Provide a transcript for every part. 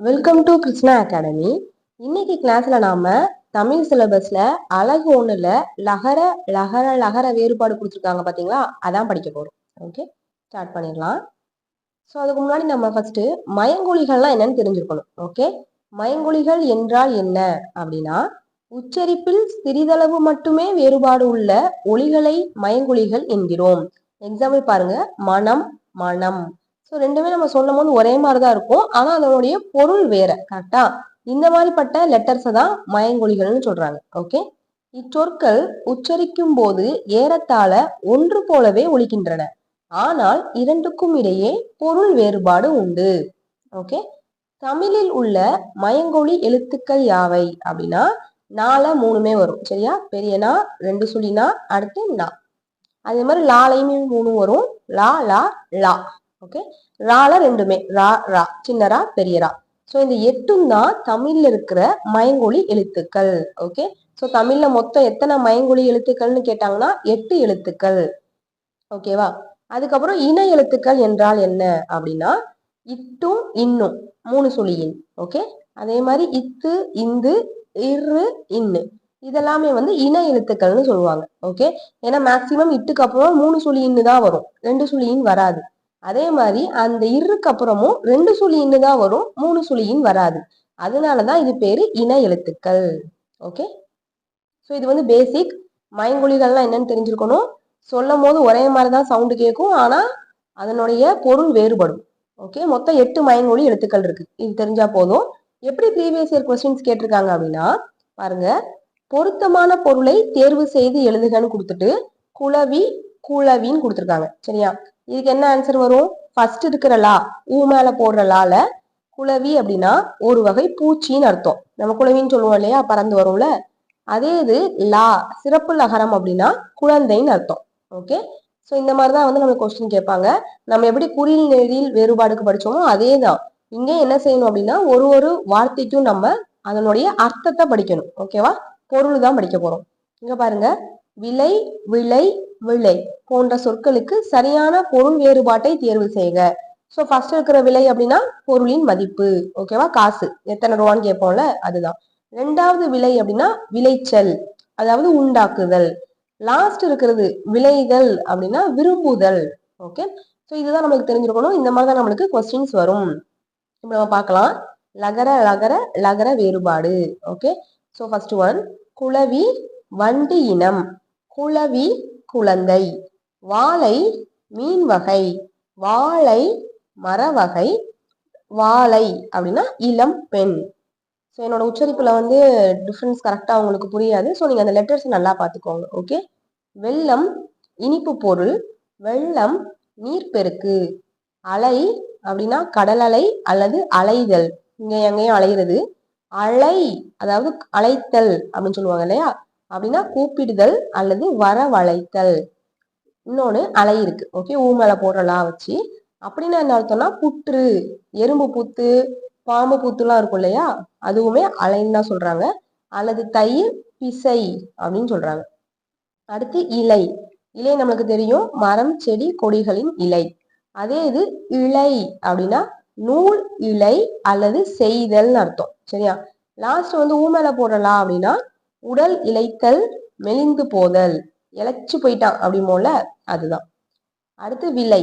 Welcome to Krishna academy இன்னைக்கு கிளாஸ்ல நாம தமிழ் சிலபஸ்ல அழகு ஒண்ணுல லகர லகர லகர வேறுபாடு கொடுத்துருக்காங்க பாத்தீங்களா? அதான் படிக்க போறோம். ஓகே ஸ்டார்ட் பண்ணிடலாம். ஸோ அதுக்கு முன்னாடி நம்ம ஃபர்ஸ்ட் மயங்குழிகள்லாம் என்னன்னு தெரிஞ்சிருக்கணும். ஓகே மயங்குழிகள் என்றால் என்ன அப்படின்னா உச்சரிப்பில் சிறிதளவு மட்டுமே வேறுபாடு உள்ள ஒளிகளை மயங்குழிகள் என்கிறோம். எக்ஸாம்பிள் பாருங்க. மனம் மனம். ஸோ ரெண்டுமே நம்ம சொல்லும் போது ஒரே மாதிரி தான் இருக்கும். ஆனால் அதனுடைய பொருள் வேற. கரெக்டா இந்த மாதிரிப்பட்ட லெட்டர்ஸை தான் மயங்கொழிகள்னு சொல்றாங்க. ஓகே இச்சொற்கள் உச்சரிக்கும் போது ஏறத்தாழ ஒன்று போலவே ஒழிக்கின்றன ஆனால் இரண்டுக்கும் இடையே பொருள் வேறுபாடு உண்டு. ஓகே தமிழில் உள்ள மயங்கொழி எழுத்துக்கள் யாவை? அப்படின்னா நால மூணுமே வரும். சரியா? பெரியனா ரெண்டு சுழினா அடுத்து நா. அதே மாதிரி லாலையுமே மூணு வரும். லா லா லா. ஓகே ரால ரெண்டுமே. ரா ரா. சின்ன ரா பெரிய ரா. ஸோ இந்த எட்டும் தான் தமிழ்ல இருக்கிற மயங்கொழி எழுத்துக்கள். ஓகே ஸோ தமிழ்ல மொத்தம் எத்தனை மயங்கொழி எழுத்துக்கள்னு கேட்டாங்கன்னா எட்டு எழுத்துக்கள். ஓகேவா அதுக்கப்புறம் இன எழுத்துக்கள் என்றால் என்ன அப்படின்னா இட்டும் இன்னும். மூணு சுழியின் ஓகே அதே மாதிரி இத்து இந்து இரு இன்னு. இதெல்லாமே வந்து இன எழுத்துக்கள்னு சொல்லுவாங்க. ஓகே ஏன்னா மேக்சிமம் இட்டுக்கு அப்புறம் மூணு சுழி இன்னு தான் வரும். ரெண்டு சுழியின் வராது. அதே மாதிரி அந்த இருக்கு அப்புறமும் ரெண்டு சுழின்னு தான் வரும் மூணு சுழியின் வராது. அதனாலதான் இது பேரு இன எழுத்துக்கள். ஓகே ஸோ இது வந்து பேசிக் மயங்கொழிகள்லாம் என்னன்னு தெரிஞ்சிருக்கணும். சொல்லும் போது ஒரே மாதிரி தான் சவுண்டு கேட்கும். ஆனா அதனுடைய பொருள் வேறுபடும். ஓகே மொத்தம் எட்டு மயங்கொழி எழுத்துக்கள் இருக்கு. இது தெரிஞ்சா போதும். எப்படி ப்ரீவியஸ் இயர் கொஸ்டின்ஸ் கேட்டிருக்காங்க அப்படின்னா பாருங்க. பொருத்தமான பொருளை தேர்வு செய்து எழுதுகன்னு கொடுத்துட்டு குளவி குளவின்னு கொடுத்துருக்காங்க. சரியா? இதுக்கு என்ன ஆன்சர் வரும்? ஃபர்ஸ்ட் இருக்கிற லா ஊ மேல போடுற லால குளவி அப்படின்னா ஒரு வகை பூச்சின்னு அர்த்தம். நம்ம குளவின்னு சொல்லுவோம் இல்லையா? பறந்து வரும்ல. அதே இது லா சிறப்பு லகரம் அப்படின்னா குழந்தைன்னு அர்த்தம். ஓகே ஸோ இந்த மாதிரி தான் வந்து நம்ம கொஸ்டின் கேட்பாங்க. நம்ம எப்படி குறியில் நெறியில் வேறுபாடுக்கு படித்தோமோ அதே தான் இங்கே என்ன செய்யணும் அப்படின்னா ஒரு ஒரு வார்த்தைக்கும் நம்ம அதனுடைய அர்த்தத்தை படிக்கணும். ஓகேவா பொருள் தான் படிக்க போகிறோம் இங்கே பாருங்க. விலை விலை விலை போன்ற சொற்களுக்கு சரியான பொருள் வேறுபாட்டை தேர்வு செய்க. ஸோ ஃபர்ஸ்ட் இருக்கிற விலை அப்படின்னா பொருளின் மதிப்பு. ஓகேவா காசு. எத்தனை ரூபான்னு கேட்போம்ல? அதுதான். ரெண்டாவது விலை அப்படின்னா விளைச்சல். அதாவது உண்டாக்குதல். லாஸ்ட் இருக்கிறது விலைகள் அப்படின்னா விரும்புதல். ஓகே ஸோ இதுதான் நம்மளுக்கு தெரிஞ்சிருக்கணும். இந்த மாதிரி தான் நம்மளுக்கு கொஸ்டின்ஸ் வரும். இப்போ நம்ம பார்க்கலாம். லகர லகர லகர வேறுபாடு. ஓகே ஸோ ஃபர்ஸ்ட் ஒன் குளவி வண்டு இனம். குளவி குழந்தை வாழை மீன் வகை வாழை மரவகை வாழை அப்படின்னா இளம் பெண். ஸோ என்னோட உச்சரிப்புல வந்து டிஃப்ரென்ஸ் கரெக்டாக உங்களுக்கு புரியாது. ஸோ நீங்கள் அந்த லெட்டர்ஸ் நல்லா பார்த்துக்கோங்க ஓகே வெள்ளம் இனிப்பு பொருள் வெள்ளம் நீர்ப்பெருக்கு அலை அப்படின்னா கடல் அலை அல்லது அலைதல். இங்கே எங்கேயும் அலைகிறது அலை அதாவது அலைத்தல் அப்படின்னு சொல்லுவாங்க இல்லையா? அப்படின்னா கூப்பிடுதல் அல்லது வரவழைத்தல். இன்னொன்று அலை இருக்கு. ஓகே ஊ மேலே போடுற வச்சு. அப்படின்னா என்ன அர்த்தம்னா புற்று எறும்பு புத்து பாம்பு புத்துலாம் இருக்கும் இல்லையா? அதுவுமே அலைன்னு தான் சொல்றாங்க. அல்லது தயிர் பிசை அப்படின்னு சொல்றாங்க. அடுத்து இலை. இலை நம்மளுக்கு தெரியும். மரம் செடி கொடிகளின் இலை. அதே இது இலை அப்படின்னா நூல் இலை அல்லது செய்தல்னு அர்த்தம். சரியா? லாஸ்ட் வந்து ஊமேல போடலாம் அப்படின்னா உடல் இழைத்தல் மெலிந்து போதல். இழைச்சு போயிட்டான் அப்படிமோல அதுதான். அடுத்து விலை.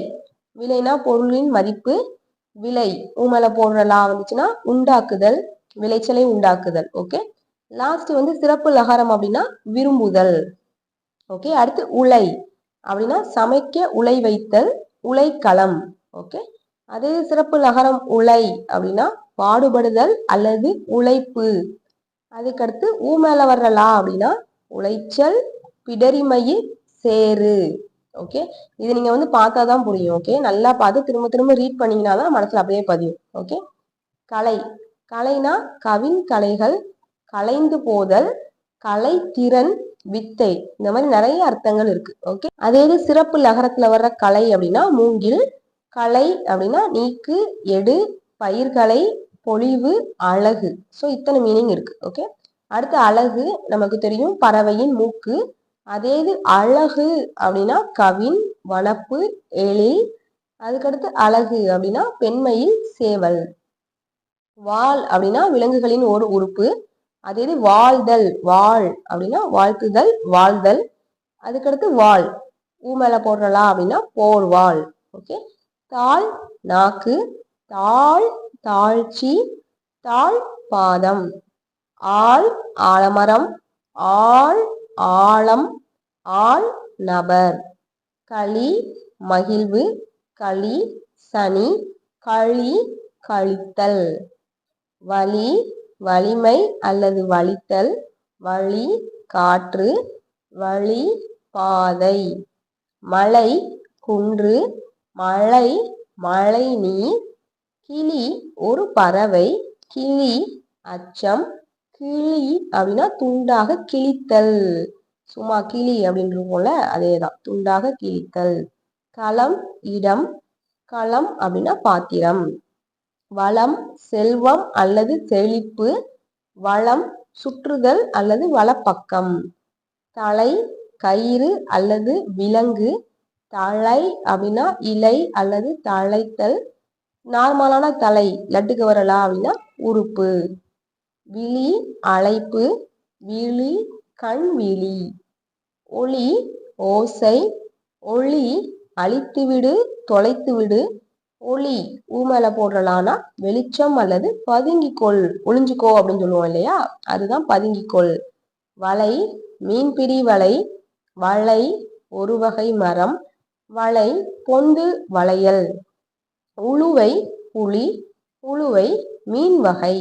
விலைனா பொருளின் மதிப்பு. விலை. ஊமேல போடுறலாம் வந்துச்சுன்னா உண்டாக்குதல். விளைச்சலை உண்டாக்குதல். ஓகே? லாஸ்ட் வந்து சிறப்பு லகாரம் அப்படின்னா விரும்புதல். ஓகே? அடுத்து உலை. அப்படின்னா சமைக்க உலை வைத்தல். உலைக்களம். ஓகே? அதே சிறப்பு லகரம் உலை அப்படின்னா பாடுபடுதல் அல்லது உழைப்பு. அதுக்கடுத்து ஊ மேல வர்ற லா அப்படின்னா உளைச்சல் பிடரிமையில் சேரு ஓகே? இது நீங்க வந்து பார்த்தா தான் புரியும் ஓகே? நல்லா பார்த்து திரும்ப திரும்ப ரீட் பண்ணீங்கன்னா தான் மனசுல அப்படியே பதியும் ஓகே? கலை. கலைனா கவின் கலைகள் கலைந்து போதல் கலை திறன் வித்தை. இந்த மாதிரி நிறைய அர்த்தங்கள் இருக்கு ஓகே? அதே இது சிறப்பு லகரத்துல வர்ற கலை அப்படின்னா மூங்கில் கலை அப்படின்னா நீக்கு எடு பயிர்கலை பொழிவு அழகு. ஸோ இத்தனை மீனிங் இருக்கு ஓகே அடுத்து அழகு நமக்கு தெரியும் பறவையின் மூக்கு. அதே இது அழகு அப்படின்னா கவின் வனப்பு எழில் அதுக்கடுத்து அழகு அப்படின்னா பெண்மையில் சேவல். வால் அப்படின்னா விலங்குகளின் ஒரு உறுப்பு. அதே இது வாழ்தல் வாழ் அப்படின்னா வாழ்த்துதல் வாழ்தல். அதுக்கடுத்து வாழ். ஊ மேல போடுறலா அப்படின்னா போர் வாழ் ஓகே தாள் நாக்கு. தாழ் தாழ்ச்சி தாழ் பாதம். ஆள் ஆலமரம். ஆள் ஆழம். ஆள் நபர். களி மகிழ்வு. களி சனி. களி கழித்தல். வலி வலிமை அல்லது வலித்தல். வழி காற்று. வழி பாதை. மலை குன்று. மழை மழை நீர் கிளி ஒரு பறவை. கிளி அச்சம். கிளி அப்படின்னா துண்டாக கிழித்தல். சும்மா கிளி அப்படின்றோம்ல போல அதே தான் துண்டாக கிழித்தல். களம் இடம். களம் அப்படின்னா பாத்திரம். வளம் செல்வம் அல்லது செழிப்பு வளம் சுற்றுதல் அல்லது வலப்பக்கம் தலை கயிறு அல்லது விலங்கு. தலை அப்படின்னா இலை அல்லது தழைத்தல் நார்மலான தலை லட்டுக்கு வரலா அப்படின்னா உறுப்பு விழி அழைப்பு விழி கண் விழி ஒளி ஓசை ஒளி அழித்துவிடு தொலைத்துவிடு ஒளி ஊமேல போடுறலானா வெளிச்சம் அல்லது பதுங்கிக்கொள் ஒளிஞ்சுக்கோ அப்படின்னு சொல்லுவோம் இல்லையா? அதுதான் பதுங்கிக்கொள். வலை மீன்பிடி வலை வலை ஒரு வகை மரம் வலை பொந்து வளையல். உழுவை புலி உழுவை மீன் வகை.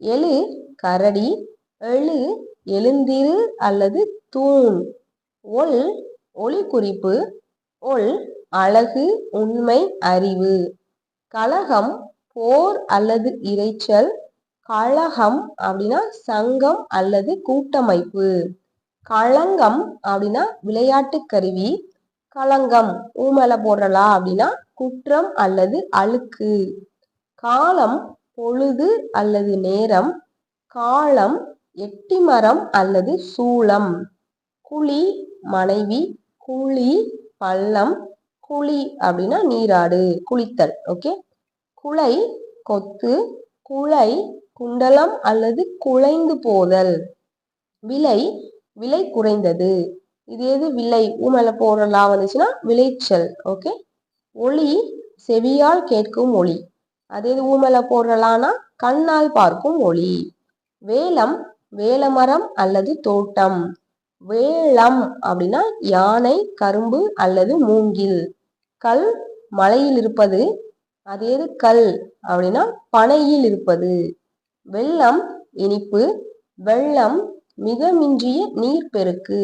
எழு கரடி எழு எழுந்திரு அல்லது தூண். ஒல் ஒளி குறிப்பு ஒல் அழகு உண்மை அறிவு. கலகம் போர் அல்லது இறைச்சல் கழகம் அப்படின்னா சங்கம் அல்லது கூட்டமைப்பு. களங்கம் அப்படின்னா விளையாட்டு கருவி. களங்கம் ஊமலை போடுறலா அப்படின்னா குற்றம் அல்லது அழுக்கு. காலம் பொழுது அல்லது நேரம். காலம் எட்டிமரம் அல்லது சூளம். குழி மனைவி. குழி பள்ளம். குழி அப்படின்னா நீராடு குளித்தல் ஓகே குலை கொத்து. குலை குண்டலம் அல்லது குலைந்து போதல். விலை விலை குறைந்தது. இது எது? விலை. ஊமேல போடுறலாம் வந்துச்சுன்னா விளைச்சல் ஓகே ஒளி செவியால் கேட்கும் ஒளி. அதே இது ஊமேல கண்ணால் பார்க்கும் ஒளி. வேலம் வேலமரம் அல்லது தோட்டம். வேளம் அப்படின்னா யானை கரும்பு அல்லது மூங்கில். கல் மலையில் இருப்பது. அதே கல் அப்படின்னா பனையில் இருப்பது. வெள்ளம் இனிப்பு. வெள்ளம் மிக மிஞ்சிய நீர்ப்பெருக்கு.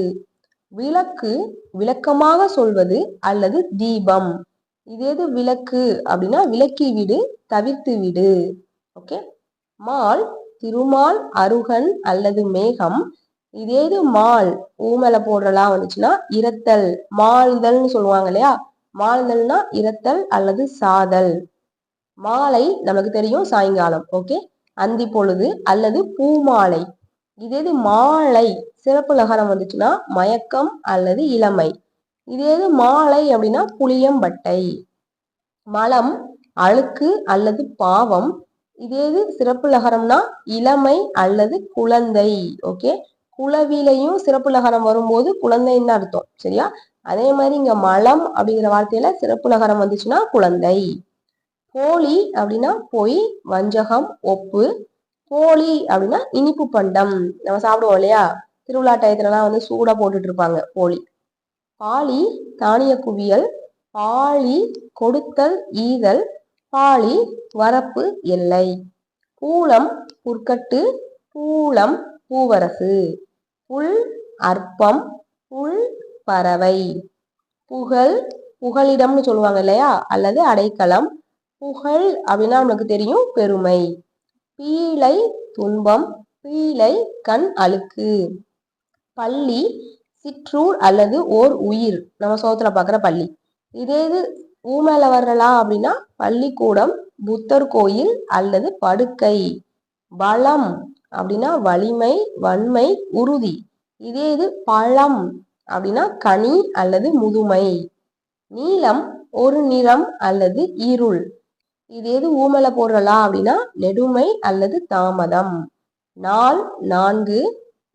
விளக்கு விளக்கமாக சொல்வது அல்லது தீபம். இது எது விளக்கு? அப்படின்னா விளக்கி விடு தவிர்த்து விடு. ஓகே மால் திருமால் அருகன் அல்லது மேகம். இதேது மால். ஊமல போடுறலாம் வந்துச்சுன்னா இரத்தல். மால்தல்னு சொல்லுவாங்க இல்லையா? மால்தல்னா இரத்தல் அல்லது சாதல். மாலை நமக்கு தெரியும் சாயங்காலம். ஓகே அந்தி பொழுது அல்லது பூமாலை. எது? மாலை. சிறப்பு லகரம் வந்துச்சுன்னா மயக்கம் அல்லது இளமை. இதேது மாலை அப்படின்னா புளியம்பட்டை. மலம் அழுக்கு அல்லது பாவம். இதேது சிறப்பு லகரம்னா இளமை அல்லது குழந்தை. ஓகே? குளவிலையும் சிறப்பு லகரம் வரும்போது குழந்தைன்னு அர்த்தம். சரியா? அதே மாதிரி இங்க மலம் அப்படிங்கிற வார்த்தையில சிறப்பு லகரம் வந்துச்சுன்னா குழந்தை. போலி அப்படின்னா பொய் வஞ்சகம் ஒப்பு. போலி அப்படின்னா இனிப்பு பண்டம். நம்ம சாப்பிடுவோம் இல்லையா? திருவிழா டயத்துலலாம் வந்து சூடா போட்டுட்டு இருப்பாங்க போலி பாலி தானிய குவியல் பாலி கொடுத்தல் ஈதல் பாலி வரப்பு எல்லை. பூலம் புற்கட்டு பூலம் பூவரசு. புல் அற்பம் புல் பறவை. புகழ் புகலிடம்னு சொல்லுவாங்க இல்லையா? அல்லது அடைக்கலம். புகழ் அப்படின்னா நமக்கு தெரியும் பெருமை. பீழை துன்பம் பீழை கண் அழுக்கு. பள்ளி சிற்றூர் அல்லது ஓர் உயிர். நம்ம சோத்துல பாக்குற பள்ளி. இதே இது ஊமேல வர்றலா அப்படின்னா பள்ளிக்கூடம் புத்தர் கோயில் அல்லது படுக்கை. பலம் அப்படின்னா வலிமை வன்மை உறுதி. இதே இது பழம் அப்படின்னா கனி அல்லது முதுமை. நீளம் ஒரு நிறம் அல்லது இருள். இது எது ஊமல போடுறலா அப்படின்னா நெடுமை அல்லது தாமதம். நாள் நான்கு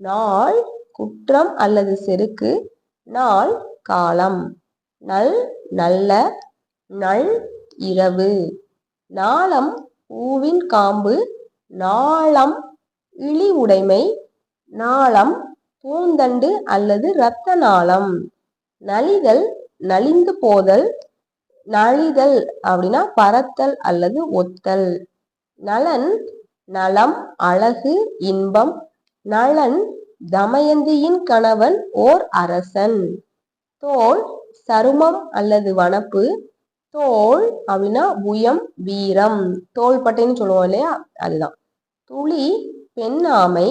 நாள் குற்றம் அல்லது செருக்கு நாள் காலம். நல் நல்ல நல் இரவு. நாளம் பூவின் காம்பு. நாளம் இழி உடைமை. நாளம் பூந்தண்டு அல்லது இரத்த நாளம். நலிதல் நலிந்து போதல். நலிதல் அப்படின்னா பரத்தல் அல்லது ஒத்தல். நலன் நலம் அழகு இன்பம். நலன் தமயந்தியின் கணவன் ஓர் அரசன். தோல் சருமம் அல்லது வனப்பு. தோல் அப்படின்னா புயம் வீரம். தோள்பட்டைன்னு சொல்லுவோம் இல்லையா? அதுதான். துளி பெண்ணாமை.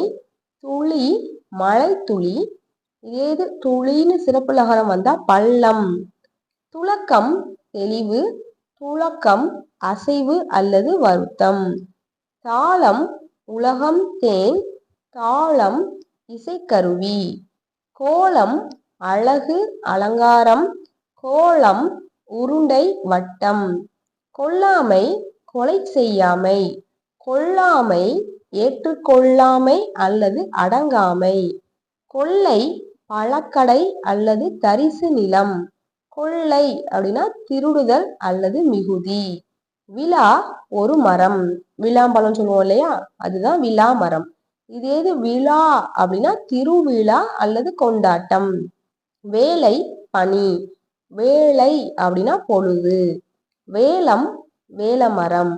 துளி மழை துளி ஏது துளின்னு சிறப்பு லகரம் வந்தா பள்ளம். துளக்கம் தெளிவு. துளக்கம் அசைவு அல்லது வருத்தம். தாளம் உலகம் தேன். தாளம் இசைக்கருவி. கோலம் அழகு அலங்காரம். கோலம் உருண்டை வட்டம். கொல்லாமை கொலை செய்யாமை. கொள்ளாமை ஏற்றுக்கொள்ளாமை அல்லது அடங்காமை. கொள்ளை பழக்கடை அல்லது தரிசு நிலம். கொள்ளை அப்படின்னா திருடுதல் அல்லது மிகுதி. விழா ஒரு மரம். விழாம்பழம் சொல்லுவோம் இல்லையா? அதுதான் விழா மரம். இது ஏது விழா அப்படின்னா திருவிழா அல்லது கொண்டாட்டம். வேலை பனி வேலை அப்படின்னா பொழுது. வேலம் வேலமரம்.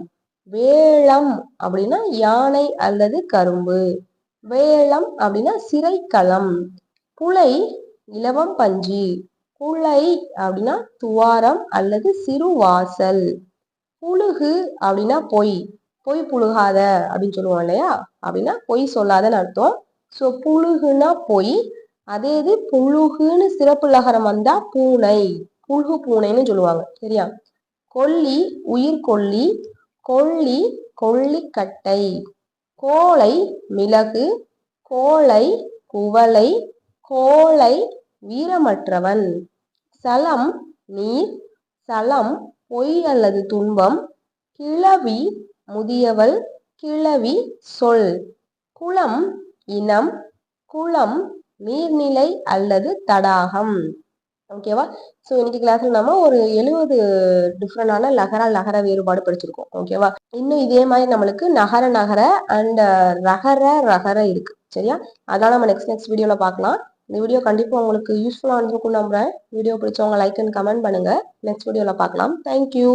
வேளம் அப்படின்னா யானை அல்லது கரும்பு. வேளம் அப்படின்னா சிறைக்களம் புலை இலவம் பஞ்சு புலை அப்படின்னா துவாரம் அல்லது சிறு வாசல் புழுகு அப்படின்னா பொய். பொய் புழுகாத அப்படின்னு சொல்லுவோம் இல்லையா? அப்படின்னா பொய் சொல்லாதன்னு அர்த்தம். ஸோ புழுகுனா பொய். அதே இது புழுகுன்னு சிறப்பு லகரம் வந்தா பூனை. புழுகு பூனைன்னு சொல்லுவாங்க. சரியா? கொல்லி உயிர் கொல்லி கொள்ளி கொல்லிக்கட்டை. கோளை மிளகு. கோளை குவளை. கோளை வீரமற்றவன். சலம் நீர். சலம் பொய் அல்லது துன்பம். கிளவி முதியவள் கிளவி சொல். குளம் இனம் குளம் நீர்நிலை அல்லது தடாகம். ஓகேவா ஸோ இன்னைக்கு கிளாஸ்ல நம்ம ஒரு எழுபது டிஃப்ரெண்டான லகர லகர வேறுபாடு படிச்சிருக்கோம். ஓகேவா இன்னும் இதே மாதிரி நம்மளுக்கு நகர நகர அண்ட் ரகர ரகர இருக்கு. சரியா? அதான் நம்ம நெக்ஸ்ட் நெக்ஸ்ட் வீடியோல பார்க்கலாம். இந்த வீடியோ கண்டிப்பாக உங்களுக்கு யூஸ்ஃபுல்லாக இருந்திருக்கும் நம்புறேன். வீடியோ பிடிச்சவங்க லைக் அண்ட் கமெண்ட் பண்ணுங்க. நெக்ஸ்ட் வீடியோவில் பார்க்கலாம். Thank you